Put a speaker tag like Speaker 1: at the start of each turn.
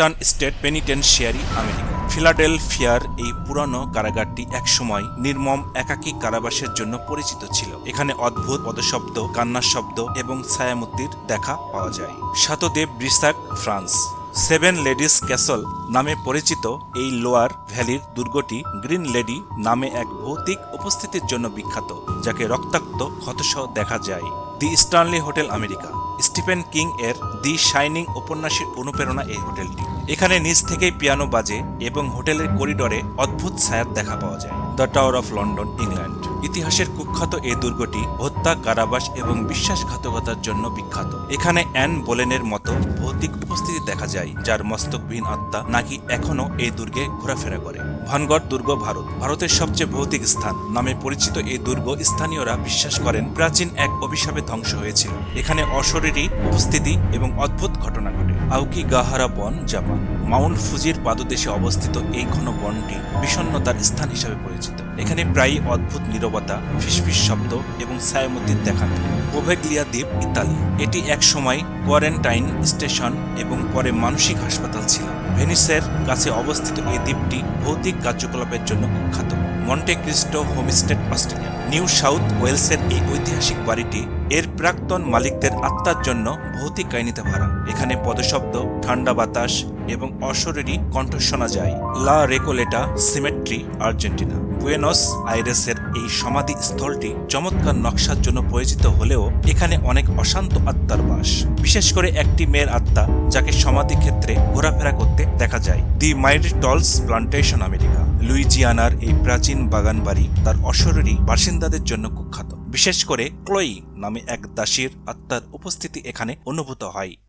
Speaker 1: Eastern State Penitentiary America. ফিলাডেলফিয়ার এই পুরানো কারাগারটি একসময় নির্মম, একাকী কারাবাসের জন্য পরিচিত ছিল। এখানে অদ্ভুত পদশব্দ, কান্নার শব্দ এবং ছায়ামূর্তির দেখা পাওয়া যায়। Chateau de Brissac, France. Seven Ladies Castle নামে পরিচিত এই লোয়ার ভ্যালির দুর্গটি গ্রিন লেডি নামে এক ভৌতিক উপস্থিতির জন্য বিখ্যাত, যাকে রক্তাক্ত ক্ষতসহ দেখা যায়। The Stanley Hotel America. Stephen King এর দি শাইনিং উপন্যাসের অনুপ্রেরণা এই হোটেলটি। এখানে নিচ থেকেই পিয়ানো বাজে এবং হোটেলের করিডরে অদ্ভুত ছায়ার দেখা পাওয়া যায়। The Tower of London, England. ইতিহাসের কুখ্যাত এই দুর্গটি হত্যা, কারাবাস এবং বিশ্বাসঘাতকতার জন্য বিখ্যাত। এখানে অ্যান বোলেনের মতো ভৌতিক উপস্থিতি দেখা যায়, যার মস্তকবিহীন আত্মা নাকি এখনও এই দুর্গে ঘোরাফেরা করে। ভানগড় দুর্গ ভারত, ভারতের সবচেয়ে ভৌতিক স্থান। নামে পরিচিত এই দুর্গ স্থানীয়রা বিশ্বাস করেন প্রাচীন এক অভিশাপে ধ্বংস হয়েছিল। এখানে অশরীরী উপস্থিতি এবং অদ্ভুত ঘটনা ঘটে। আউকি গাহারা বন, জাপান। মাউন্ট ফুজির পাদদেশে অবস্থিত এই ঘন বনটি বিষণ্ণতার স্থান হিসাবে পরিচিত। এখানে প্রায়ই অদ্ভুত নীরবতা, ফিসফিস শব্দ এবং ছায়ামূর্তির দেখা মেলে দ্বীপ, ইতালি। এটি এক সময় কোয়ারেন্টাইন স্টেশন এবং পরে মানসিক হাসপাতাল ছিল। ভেনিসের কাছে অবস্থিত এই দ্বীপটি ভৌতিক কার্যকলাপের জন্য কুখ্যাত। Monte Cristo Homestead, Australia. New South ওয়েলসের এই ঐতিহাসিক বাড়িটি এর প্রাক্তন মালিকদের আত্মার জন্য ভৌতিক কাহিনীতে ভরা। এখানে পদশব্দ, ঠান্ডা বাতাস এবং অশরীরী কণ্ঠ শোনা যায়। La Recoleta, cemetery, Argentina. Buenos আইরেসের এই সমাধি স্থলটি চমৎকার নকশার জন্য পরিচিত হলেও এখানে অনেক অশান্ত আত্মার বাস। বিশেষ করে একটি মেয়ের আত্মা যাকে সমাধি ক্ষেত্রে ঘোরাফেরা করতে দেখা যায়। দি মাইরি টলস প্লান্টেশন আমেরিকা। লুইজিয়ানার এই প্রাচীন বাগান বাড়ি তার অশরীরী বাসিন্দাদের জন্য কুখ্যাত। বিশেষ করে ক্লোই নামে এক দাসীর আত্মার উপস্থিতি এখানে অনুভূত হয়।